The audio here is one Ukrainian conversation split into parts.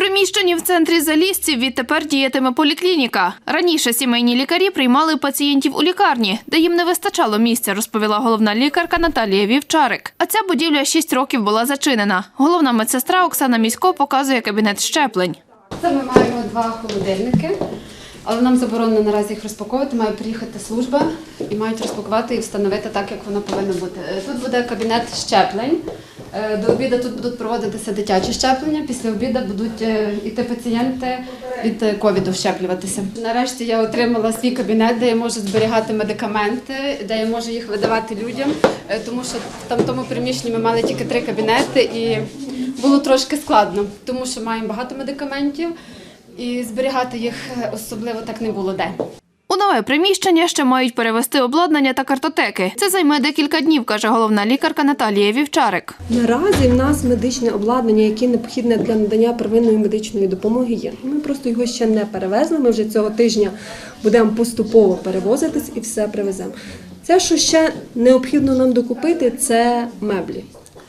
приміщенні в центрі Залісців відтепер діятиме поліклініка. Раніше сімейні лікарі приймали пацієнтів у лікарні, де їм не вистачало місця, розповіла головна лікарка Наталія Вівчарик. А ця будівля 6 років була зачинена. Головна медсестра Оксана Місько показує кабінет щеплень. Це ми маємо два холодильники, але нам заборонено наразі їх розпаковувати. Має приїхати служба і мають розпакувати і встановити так, як воно повинно бути. Тут буде кабінет щеплень. Е, До обіду тут будуть проводитися дитячі щеплення. Після обіду будуть е, йти пацієнти від е, ковіду щеплюватися. Нарешті я отримала свій кабінет, де я можу зберігати медикаменти, де я можу їх видавати людям, тому що там в тому приміщенні ми мали тільки три кабінети і було трошки складно, тому що маємо багато медикаментів і зберігати їх особливо так не було де. У нове приміщення ще мають перевести обладнання та картотеки. Це займе декілька днів, каже головна лікарка Наталія Вівчарик. Наразі в нас медичне обладнання, яке необхідне для надання первинної медичної допомоги, є. Ми просто його ще не перевезли. Ми вже цього тижня будемо поступово перевозитись і все привеземо. Це, що ще необхідно нам докупити, це меблі,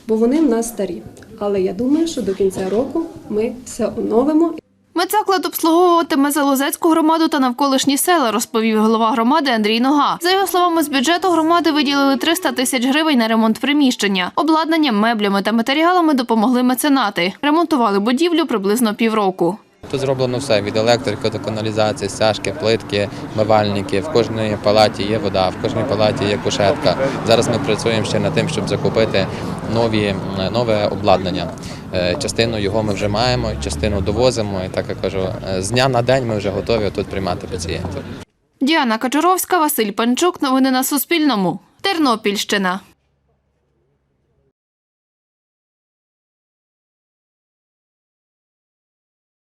бо вони в нас старі. Але я думаю, що до кінця року ми все оновимо Медзаклад обслуговуватиме Залозецьку громаду та навколишні села, розповів голова громади Андрій Нога. За його словами, з бюджету громади виділили 300 тисяч гривень на ремонт приміщення. Обладнанням, меблями та матеріалами допомогли меценати. Ремонтували будівлю приблизно півроку. Тут зроблено все від електрики до каналізації, стяжки, плитки, мивальники. В кожній палаті є вода, в кожній палаті є кушетка. Зараз ми працюємо ще над тим, щоб закупити нові, нове обладнання. Е, Частину його ми вже маємо, частину довозимо. І так я кажу, е, з дня на день ми вже готові тут приймати пацієнтів. Діана Качуровська, Василь Панчук. Новини на Суспільному. Тернопільщина.